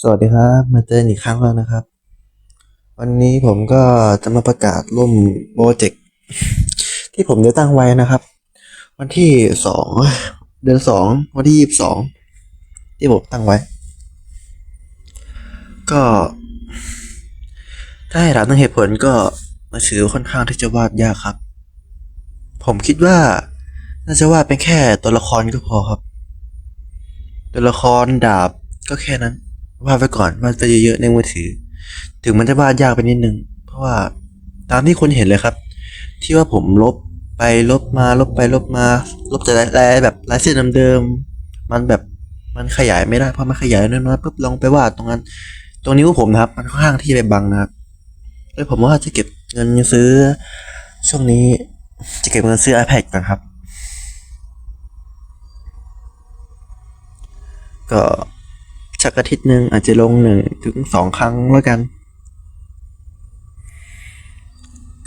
สวัสดีครับ มาเจออีกครั้งแล้วนะครับ วันนี้ผมก็จะมาประกาศร่วมโปรเจกต์ที่ผมได้ตั้งไว้นะครับ วันที่สองเดือนสองวันที่ยี่สิบสองที่ผมตั้งไว้ ก็ถ้าให้ถามตั้งเหตุผลก็มาถือค่อนข้างที่จะวาดยากครับ ผมคิดว่าน่าจะวาดเป็นแค่ตัวละครก็พอครับ ตัวละครดาบก็แค่นั้น วาดไปก่อนวาดไปเยอะๆในมือถือ ถึงมันจะวาดยากไปนิดนึง เพราะว่าตามที่คนเห็นเลยครับ ที่ว่าผมลบไปลบมาลบไปลบมา ลบแต่ลายแบบลายเส้นเดิมๆมันแบบมันขยายไม่ได้เพราะมันขยายน้อยๆปุ๊บลองไปวาดตรงนั้น ตรงนิ้วผมนะครับ มันค่อนข้างที่จะไปบังนะครับเลยผมว่าจะเก็บเงินซื้อ ช่วงนี้จะเก็บเงินซื้อ iPad ก่อนครับ ก็ ชักอาทิตย์หนึ่งอาจจะลงหนึ่งถึงสองครั้งแล้วกัน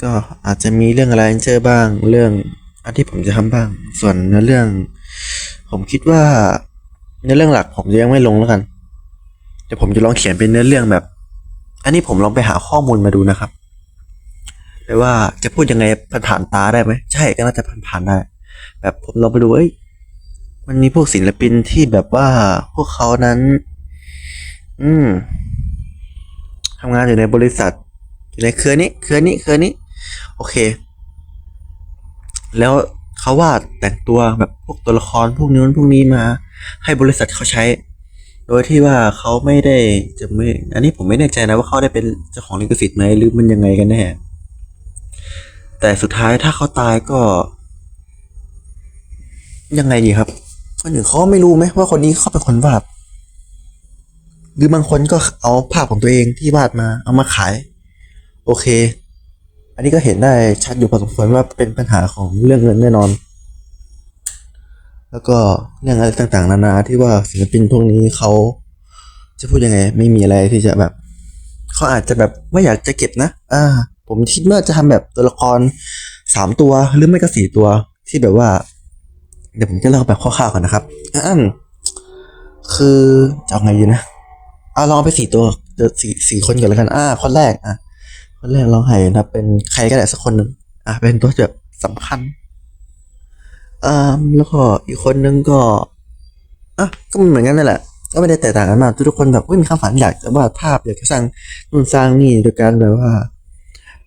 ก็อาจจะมีเรื่องอะไรเจอบ้าง เรื่องอันที่ผมจะทำบ้าง ส่วนในเรื่อง ผมคิดว่าในเรื่องหลักผมจะยังไม่ลงแล้วกันแต่ผมจะลองเขียนเป็นเนื้อเรื่องแบบ อันนี้ผมลองไปหาข้อมูลมาดูนะครับแต่ว่าจะพูดยังไงผ่านตาได้ไหมใช่ก็น่าจะผ่านได้ แบบผมลองไปดูเอ้ยมันมีพวกศิลปินที่แบบว่าพวกเขานั้น อืมทำงานอยู่ในบริษัท อยู่ในเครือนี้เครือนี้เครือนี้ โอเค แล้วเขาวาดแต่งตัวแบบพวกตัวละครพวกนู้นพวกนี้มา ให้บริษัทเขาใช้ โดยที่ว่าเขาไม่ได้จะไม่ อันนี้ผมไม่แน่ใจนะว่าเขาได้เป็นเจ้าของลิขสิทธิ์ไหมหรือมันยังไงกันแน่แต่สุดท้ายถ้าเขาตายก็ ยังไงดีครับคนอื่นเขาไม่รู้ไหมว่าคนนี้เขาเป็นคนวาด หรือบางคนก็เอาภาพของตัวเองที่วาดมาเอามาขาย โอเค อันนี้ก็เห็นได้ชัดอยู่พอสมควรว่าเป็นปัญหาของเรื่องเงินแน่นอน แล้วก็เรื่องอะไรต่างๆ นานาที่ว่าศิลปินพวกนี้เขาจะพูดยังไง ไม่มีอะไรที่จะแบบเขาอาจจะแบบไม่อยากจะเก็บนะ อ่า ผมคิดว่าจะทำแบบตัวละครสามตัวหรือไม่ก็สี่ตัวที่แบบว่า เดี๋ยวผมจะเล่าแบบคร่าวๆก่อนนะครับอ่าคือจะเอาไงดีนะ อาลองไปสี่ตัวเดี๋ยวสี่สี่คนก่อนแล้วกัน อ่า คนแรก อะ คนแรกลองให้นะ เป็นใครก็ได้สักคนหนึ่งอะ เป็นตัวแบบสำคัญอ่าแล้วก็อีกคนนึงก็อะก็เหมือนกันนั่นแหละ ก็ไม่ได้แตกต่างกันมากทุกคนแบบมีความฝันอยากจะวาดภาพอยากจะสร้างนู่นสร้างนี่โดยการแบบว่า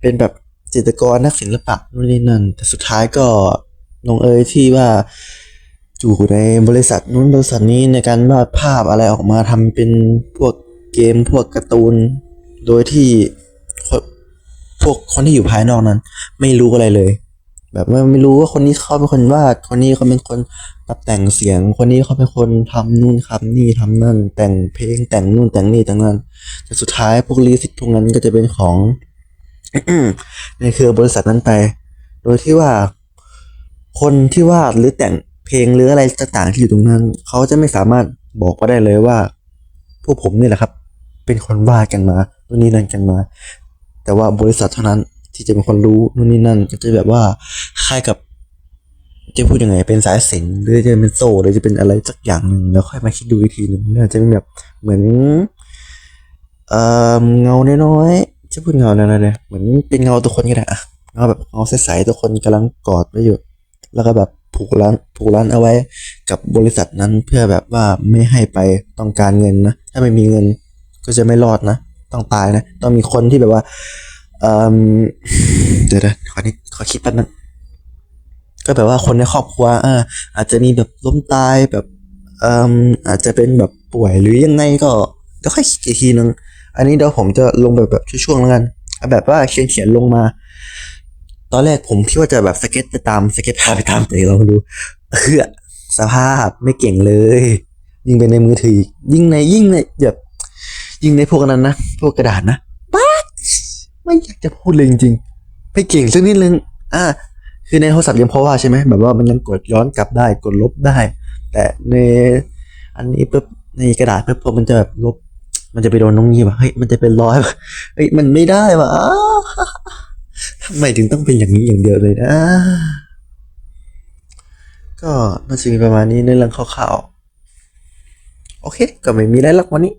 เป็นแบบจิตรกรนักศิลปะนู่นนี่นั่น แต่สุดท้ายก็ลงเอยที่ว่าอยู่ในบริษัทนู้นบริษัทนี้ในการวาดภาพอะไรออกมาทำเป็นพวก เกมพวกการ์ตูน โดยที่พวกคนที่อยู่ภายนอกนั้น ไม่รู้อะไรเลย แบบว่ไม่รู้ว่าคนนี้เขาเป็นคนวาด คนนี้เขาเป็นคนปรับแต่งเสียง คนนี้เขาเป็นคนทำนู่นทำนี่ทำนั่น แต่งเพลงแต่งนู่นแต่งนี่แต่งนั่น แต่สุดท้ายพวกลิขสิทธิ์พวกนั้นก็จะเป็นของในเครือบริษัทนั้นไป โดยที่ว่าคนที่วาดหรือแต่งเพลงหรืออะไรต่างๆที่อยู่ตรงนั้น เขาจะไม่สามารถบอกก็ได้เลยว่า พวกผมนี่แหละครับ เป็นคนวาดกันมานู่นนี่นั่นกันมา แต่ว่าบริษัทเท่านั้นที่จะเป็นคนรู้นู่นนี่นั่นก็จะแบบว่าคล้ายกับ จะพูดยังไง เป็นสายสินหรือจะเป็นโซ่หรือจะเป็นอะไรสักอย่างหนึ่งแล้วค่อยมาคิดดูอีกทีหนึ่งเนี่ยจะเป็นแบบเหมือนเออเงาน้อยๆจะพูดเงาน้อยๆเลยเหมือนเป็นเงาตัวคนก็ได้อะเงาแบบเงาใสๆตัวคนกำลังกอดไว้อยู่แล้วก็แบบผูกร้านผูกร้านเอาไว้กับบริษัทนั้นเพื่อแบบว่าไม่ให้ไปต้องการเงินนะถ้าไม่มีเงิน ก็จะไม่รอดนะ ต้องตายนะ ต้องมีคนที่แบบว่าเอ่อเดี๋ยวนะขอนิดขอคิดแป๊บนึงก็แบบว่าคนในครอบครัวอ่าอาจจะมีแบบล้มตายแบบเอ่ออาจจะเป็นแบบป่วยหรือยังไงก็เดี๋ยวค่อยคิดอีกทีนึง อันนี้เดี๋ยวผมจะลงแบบแบบช่วงๆแล้วกันแบบว่าเขียนเขียนลงมา ตอนแรกผมคิดว่าจะแบบสเก็ตไปตามสเก็ตภาไปตามแต่ลองดูเฮือสภาพไม่เก่งเลย ยิ่งไปในมือถือ ยิ่งในยิ่งในแบบ ยิ่งในพวกนั้นนะพวกกระดาษนะป๊าดไม่อยากจะพูดเลยจริงๆไม่เก่งสักนิดนึงอ่าคือในโทรศัพท์ยังพอว่าใช่ไหมแบบว่ามันยังกดย้อนกลับได้กดลบได้ แต่ในอันนี้ปุ๊บในกระดาษปุ๊บพอมันจะแบบลบ มันจะไปโดนน้องนี่วะเฮ้ยมันจะเป็นรอยวะเฮ้ยมันไม่ได้วะอ้าวทำไมถึงต้องเป็นอย่างนี้อย่างเดียวเลยนะ ก็น่าจะมีประมาณนี้ในเรื่องคร่าวๆโอเค ก็ไม่มีอะไรหรอกวันนี้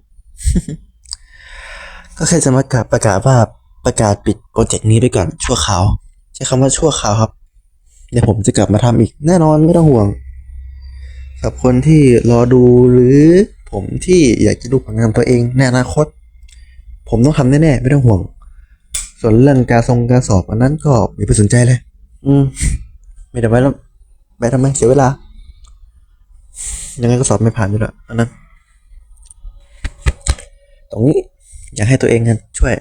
ก็แค่จะมากาประกาศว่าประกาศปิดโปรเจกต์นี้ไปก่อนชั่วคราวใช้คำว่าชั่วคราวครับ เดี๋ยวผมจะกลับมาทำอีกแน่นอนไม่ต้องห่วงสำหรับคนที่รอดูหรือผมที่อยากจะดูผลงานตัวเองในอนาคต ผมต้องทำแน่ๆไม่ต้องห่วง ส่วนเรื่องการทรงการสอบอันนั้นก็อย่าไปสนใจเลย อืม ไม่ได้ไว้แล้วไปทำไมเสียเวลา ยังไงก็สอบไม่ผ่านอยู่แล้วอันนั้น ตรงนี้ อยากให้ตัวเองกันช่วย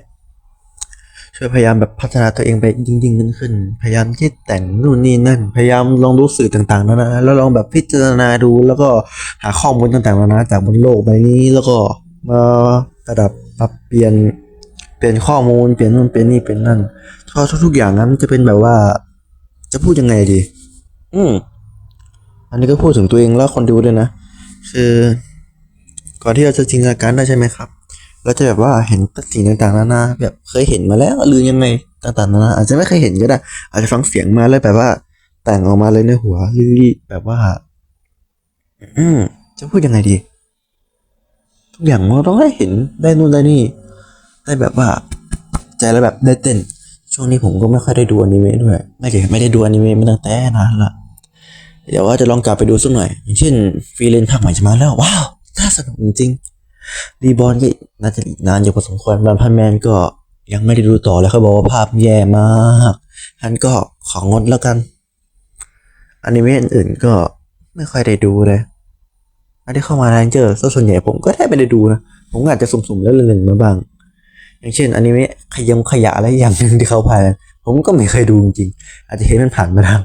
ช่วยพยายามแบบพัฒนาตัวเองไปยิ่งยิ่งขึ้นขึ้น พยายามที่แต่งนู่นนี่นั่น พยายามลองดูสื่อต่างๆนานาแล้วลองแบบพิจารณาดู แล้วก็หาข้อมูลต่างๆนานาจากบนโลกใบนี้แล้วก็มาประดับปรับเปลี่ยนเปลี่ยนข้อมูลเปลี่ยนนู่นเปลี่ยนนี่เปลี่ยนนั่นทุกๆอย่างนั้นจะเป็นแบบว่า จะพูดยังไงดี อืมอันนี้ก็พูดถึงตัวเองแล้วคนดูด้วยนะ คือ ก่อนที่เราจะจินตนาการได้ใช่ไหมครับ เราจะแบบว่าเห็นสิ่งต่างๆนานาแบบเคยเห็นมาแล้วหรือยังไงต่างๆนานาอาจจะไม่เคยเห็นก็ได้ อาจจะฟังเสียงมาแล้วแบบว่า แต่งออกมาเลยในหัวหรือแบบว่า อืมจะพูดยังไงดี ทุกอย่างมันต้องได้เห็นได้นู่นได้นี่ ได้แบบว่า ใจแล้วแบบได้เต้น ช่วงนี้ผมก็ไม่ค่อยได้ดูอนิเมะด้วยไม่เกี่ไม่ได้ดูอนิเมะมาตั้งแต่นานละเดี๋ยวว่าจะลองกลับไปดูสักหน่อยอย่างเช่นฟรีเลนภาคใหม่จะมาแล้วว้าวน่าสนุกจริงรีบอลก็ น่าจะอีกนานอยู่พอสมควรบันพันแมนก็ยังไม่ได้ดูต่อเลยเขาบอกว่าภาพแย่มากฉันก็ของงดแล้วกันอนิเมะอื่นก็ไม่ค่อยได้ดูเลยอันที่เข้ามาแรงเจอส่วนใหญ่ผมก็แทบไม่ได้ดูนะ ผมอาจจะสุ่มๆแล้วเล่นๆมาบ้าง อย่างเช่นอนิเมะขยำขยะอะไรอย่างหนึ่งที่เขาพายกันผมก็ไม่เคยดูจริงๆ อาจจะเห็นมันผ่านมาทาง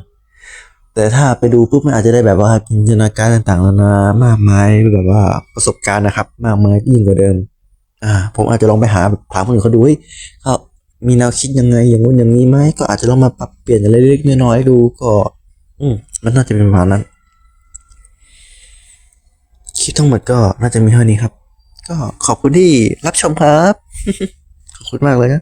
แต่ถ้าไปดูปุ๊บมันอาจจะได้แบบว่าจินตนาการต่างๆนานามากมายแบบว่าประสบการณ์นะครับ มากมายยิ่งกว่าเดิม อ่า ผมอาจจะลองไปหาถามคนอื่นเขาดูเฮ้ยเขามีแนวคิดยังไง อย่างนู้นอย่างนี้ไหมก็อาจจะลองมาปรับเปลี่ยนอะไรเล็กๆน้อยๆดูก็ อืมมันน่าจะเป็นประมาณนั้นคลิปทั้งหมดก็น่าจะมีเท่านี้ครับ ก็ขอบคุณที่รับชมครับ ขอบคุณมากเลยนะ